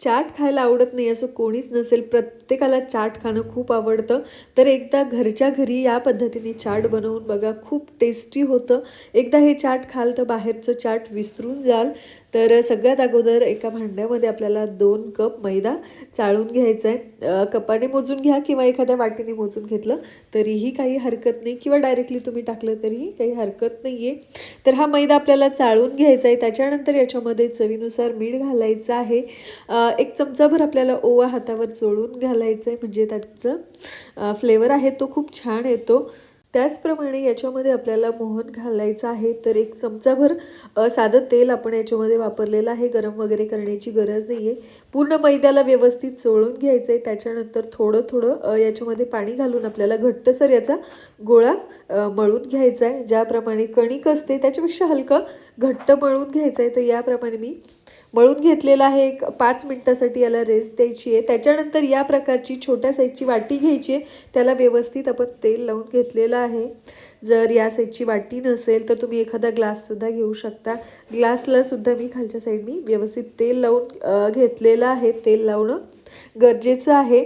चाट खायला आवडत नाही असं कोणीच नसेल. प्रत्येकाला चाट खाणं खूप आवडतं. तर एकदा घरच्या घरी या पद्धतीने चाट बनवून बघा. खूप टेस्टी होतं. एकदा हे चाट खाल तर बाहेरचं चाट विसरून जाल. तर सगळ्यात अगोदर एका भांड्यामध्ये आपल्याला दोन कप मैदा चाळून घ्यायचा आहे. कपाने मोजून घ्या किंवा एखाद्या वाटीने मोजून घेतलं तरीही काही हरकत नाही किंवा डायरेक्टली तुम्ही टाकलं तरीही काही हरकत नाही आहे तर हा मैदा आपल्याला चाळून घ्यायचा आहे. त्याच्यानंतर याच्यामध्ये चवीनुसार मीठ घालायचं आहे. एक चमचाभर आपल्याला ओवा हातावर चोळून घालायचं आहे. म्हणजे त्याचं फ्लेवर आहे तो खूप छान येतो. त्याचप्रमाणे याच्यामध्ये आपल्याला मोहन घालायचं आहे तर एक चमचाभर साधं तेल आपण याच्यामध्ये वापरलेलं आहे. गरम वगैरे करण्याची गरज नाही आहे पूर्ण मैद्याला व्यवस्थित चोळून घ्यायचं आहे त्याच्यानंतर थोडं थोडं याच्यामध्ये पाणी घालून आपल्याला घट्टसर याचा गोळा मळून घ्यायचा आहे ज्याप्रमाणे कणिक असते त्याच्यापेक्षा हलकं घट्ट मळून घ्यायचं आहे तर याप्रमाणे मी मळून घेतलेला आहे. एक पाच मिनटासाठी याला रेस्ट द्यायची आहे. त्याच्यानंतर या प्रकारची छोट्या साईजची वाटी घ्यायची आहे. त्याला व्यवस्थित आपण तेल लावून घेतलेलं आहे. जर या साईजची वाटी नसेल तर तुम्ही एखादा ग्लाससुद्धा घेऊ शकता. ग्लासलासुद्धा मी खालच्या साईडनी व्यवस्थित तेल लावून घेतलेलं आहे. तेल लावणं गरजेचं आहे.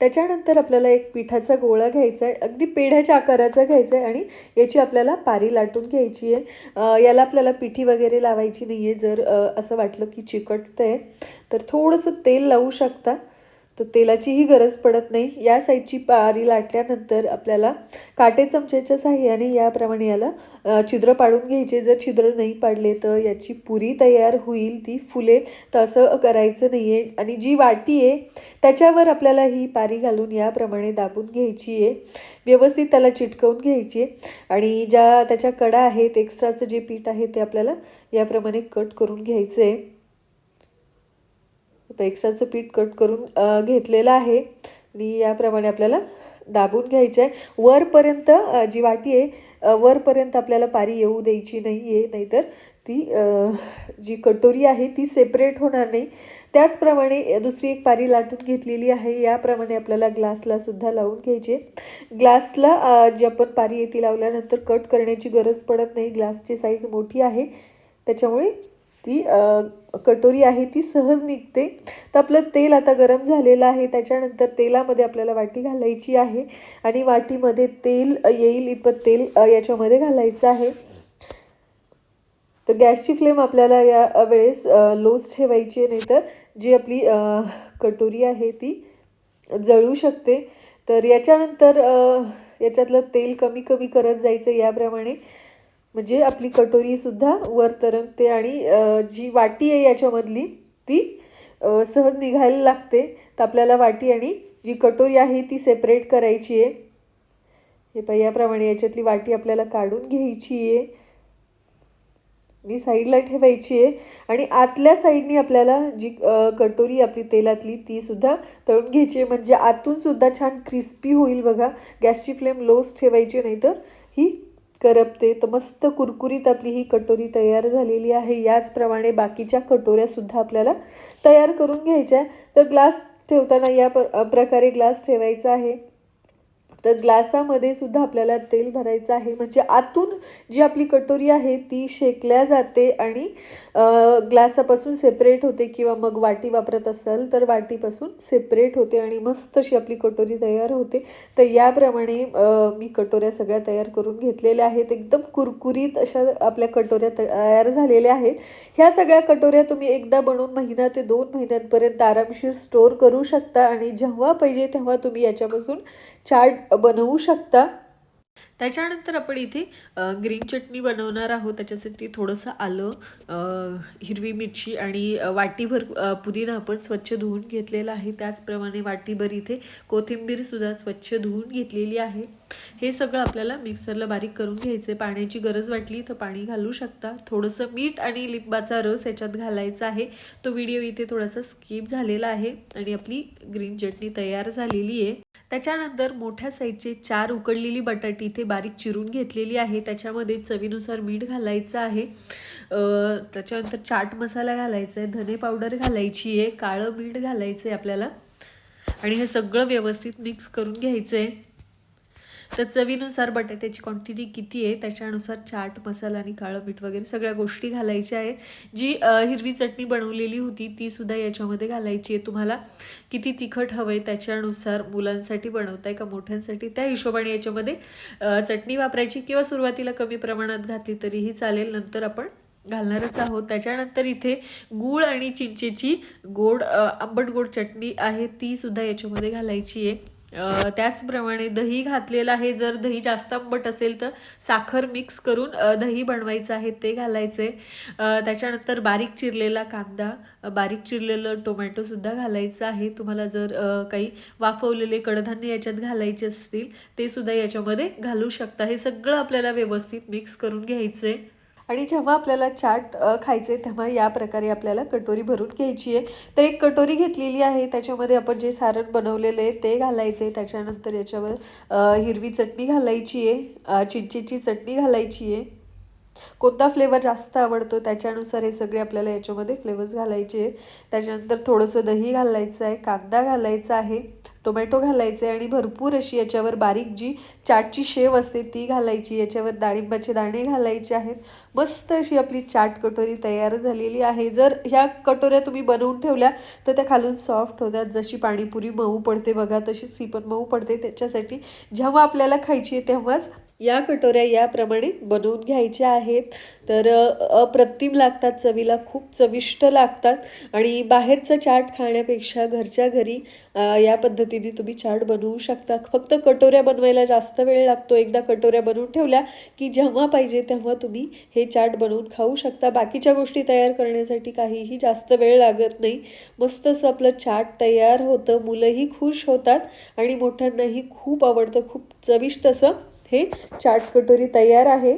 त्याच्यानंतर आपल्याला एक पिठाचा गोळा घ्यायचा आहे अगदी पेढ्याच्या आकाराचा घ्यायचा आहे आणि याची आपल्याला पारी लाटून घ्यायची आहे याला आपल्याला पिठी वगैरे लावायची नाही आहे जर असं वाटलं की चिकटतं आहे तर थोडंसं तेल लावू शकता. तर तेलाचीही गरज पडत नाही. या साईजची पारी लाटल्यानंतर आपल्याला काटे चमच्याच्या साह्याने याप्रमाणे याला छिद्र पाडून घ्यायचे. जर छिद्र नाही पाडले तर याची पुरी तयार होईल. ती फुले तर असं करायचं नाही आहे आणि जी वाटी आहे त्याच्यावर आपल्याला ही पारी घालून याप्रमाणे दाबून घ्यायची आहे. व्यवस्थित त्याला चिटकवून घ्यायची आहे. आणि ज्या त्याच्या कडा आहेत एक्स्ट्राचं जे पीठ आहे ते आपल्याला याप्रमाणे कट करून घ्यायचं आहे आता एक्स्ट्राचं पीठ कट करून घेतलेलं आहे. आणि याप्रमाणे आपल्याला दाबून घ्यायचं आहे वरपर्यंत जी वाटी आहे वरपर्यंत आपल्याला पारी येऊ द्यायची नाही आहे नाहीतर ती जी कटोरी आहे ती सेपरेट होणार नाही. त्याचप्रमाणे दुसरी एक पारी लाटून घेतलेली आहे. याप्रमाणे आपल्याला ग्लासला सुद्धा लावून घ्यायचे. ग्लासला जी आपण पारी आहे ती लावल्यानंतर कट करण्याची गरज पडत नाही. ग्लासची साईज मोठी आहे. त्याच्यामुळे ती कटोरी आहे ती सहज निघते. तर आपलं तेल आता गरम झालेलं आहे त्याच्यानंतर तेलामध्ये आपल्याला वाटी घालायची आहे आणि वाटीमध्ये तेल येईल इतपत तेल याच्यामध्ये घालायचं आहे. तर गॅसची फ्लेम आपल्याला या वेळेस लोच ठेवायची आहे नाहीतर जी आपली कटोरी आहे ती जळू शकते. तर याच्यानंतर याच्यातलं तेल कमी कमी करत जायचं याप्रमाणे म्हणजे आपली कटोरीसुद्धा वर तरंगते आणि जी वाटी आहे याच्यामधली ती सहज निघायला लागते. तर आपल्याला वाटी आणि जी कटोरी आहे ती सेपरेट करायची आहे. हे पाहिजे याप्रमाणे याच्यातली वाटी आपल्याला काढून घ्यायची आहे. मी साईडला ठेवायची आहे. आणि आतल्या साईडनी आपल्याला जी कटोरी आपली तेलातली ती सुद्धा तळून घ्यायची आहे. म्हणजे आतूनसुद्धा छान क्रिस्पी होईल बघा. गॅसची फ्लेम लोच ठेवायची नाही तर ही करपते. तर मस्त कुरकुरीत आपली ही कटोरी तयार झालेली आहे. याचप्रमाणे बाकीच्या कटोऱ्यासुद्धा आपल्याला तयार करून घ्यायच्या तर ग्लास ठेवताना या प्र प्रकारे ग्लास ठेवायचा आहे. तर ग्लासामध्ये सुद्धा आपल्याला तेल भरायचं आहे. म्हणजे आतून जी आपली कटोरी आहे ती शेकल्या जाते आणि ग्लासापासून सेपरेट होते किंवा मग वाटी वापरत असाल तर वाटीपासून सेपरेट होते आणि मस्त अशी आपली कटोरी तयार होते. तर याप्रमाणे मी कटोऱ्या सगळ्या तयार करून घेतलेल्या आहेत. एकदम कुरकुरीत अशा आपल्या कटोऱ्या तयार झालेल्या आहेत. ह्या सगळ्या कटोऱ्या तुम्ही एकदा बनवून महिना ते दोन महिन्यांपर्यंत आरामशीर स्टोअर करू शकता आणि जेव्हा पाहिजे तेव्हा तुम्ही याच्यापासून चाट बनवू शकता? त्याच्यानंतर आपण इथे ग्रीन चटणी बनवणार आहोत. त्याच्यासाठी थोडंसं आलं हिरवी मिरची आणि वाटीभर पुदिना आपण स्वच्छ धुवून घेतलेला आहे. त्याचप्रमाणे वाटीभर इथे कोथिंबीरसुद्धा स्वच्छ धुवून घेतलेली आहे. हे सगळं आपल्याला मिक्सरला बारीक करून घ्यायचं आहे पाण्याची गरज वाटली तर पाणी घालू शकता. थोडंसं मीठ आणि लिंबाचा रस याच्यात घालायचा आहे. तो व्हिडिओ इथे थोडासा स्किप झालेला आहे आणि आपली ग्रीन चटणी तयार झालेली आहे. त्याच्यानंतर मोठ्या साईजचे चार उकडलेली बटाटी इथे बारीक चिरून घेतलेली आहे. त्याच्यामध्ये चवीनुसार मीठ घालायचं आहे. त्याच्यानंतर चाट मसाला घालायचा आहे. धने पावडर घालायची आहे. काळं मीठ घालायचं आहे आपल्याला. आणि हे सगळं व्यवस्थित मिक्स करून घ्यायचं आहे तर चवीनुसार बटाट्याची क्वांटिटी किती आहे त्याच्यानुसार चाट मसाला आणि काळं मीठ वगैरे सगळ्या गोष्टी घालायच्या आहेत. जी हिरवी चटणी बनवलेली होती ती सुद्धा याच्यामध्ये घालायची आहे. तुम्हाला किती तिखट हवं आहे त्याच्यानुसार मुलांसाठी बनवताय का मोठ्यांसाठी त्या हिशोबाने याच्यामध्ये चटणी वापरायची किंवा सुरुवातीला कमी प्रमाणात घातली तरीही चालेल. नंतर आपण घालणारच आहोत. त्याच्यानंतर इथे गूळ आणि चिंचेची गोड आंबट गोड चटणी आहे ती सुद्धा याच्यामध्ये घालायची आहे. त्याचप्रमाणे दही घातलेलं आहे. जर दही जास्त आंबट असेल तर साखर मिक्स करून दही बनवायचं आहे. ते घालायचे. त्याच्यानंतर बारीक चिरलेला कांदा बारीक चिरलेलं टोमॅटोसुद्धा घालायचं आहे. तुम्हाला जर काही वाफवलेले कडधान्य याच्यात घालायचे असतील ते सुद्धा याच्यामध्ये घालू शकता. हे सगळं आपल्याला व्यवस्थित मिक्स करून घ्यायचं आहे आणि जेव्हा आपल्याला चाट खायचे तेव्हा या प्रकारे आपल्याला कटोरी भरून घ्यायची आहे. तर एक कटोरी घेतलेली आहे. त्याच्यामध्ये आपण जे सारण बनवलेलं आहे ते घालायचे त्याच्यानंतर याच्यावर हिरवी चटणी घालायची आहे. चिंचेची चटणी घालायची आहे. कोणता फ्लेवर जास्त आवडतो? त्याच्यानुसार हे सगळे आपल्याला याच्यामध्ये फ्लेवर्स घालायचे. त्याच्यानंतर थोडंसं दही घालायचं आहे कांदा घालायचा आहे टोमॅटो घालायचं आहे आणि भरपूर अशी याच्यावर बारीक जी चाटची शेव असते ती घालायची. याच्यावर डाळिंबाचे दाणे घालायचे आहेत. मस्त अशी आपली चाट कटोरी तयार झालेली आहे. जर ह्या कटोऱ्या तुम्ही बनवून ठेवल्या तर त्या खालून सॉफ्ट होतात. जशी पाणीपुरी मऊ पडते बघा तशीच ही पण मऊ पडते. त्याच्यासाठी जेव्हा आपल्याला खायची आहे तेव्हाच या कटोऱ्या याप्रमाणे बनवून घ्यायच्या आहेत. तर अप्रतिम लागतात चवीला खूप चविष्ट लागतात. आणि बाहेरचं चाट खाण्यापेक्षा घरच्या घरी या पद्धतीने तुम्ही चाट बनवू शकता. फक्त कटोऱ्या बनवायला जास्त वेळ लागतो. एकदा कटोऱ्या बनवून ठेवल्या की जेव्हा पाहिजे तेव्हा तुम्ही हे चाट बनवून खाऊ शकता. बाकीच्या गोष्टी तयार करण्यासाठी काहीही जास्त वेळ लागत नाही. मस्त असं आपलं चाट तयार होतं. मुलंही खुश होतात आणि मोठ्यांनाही खूप आवडतं. खूप चविष्ट असं हे चाट कटोरी तयार आहे.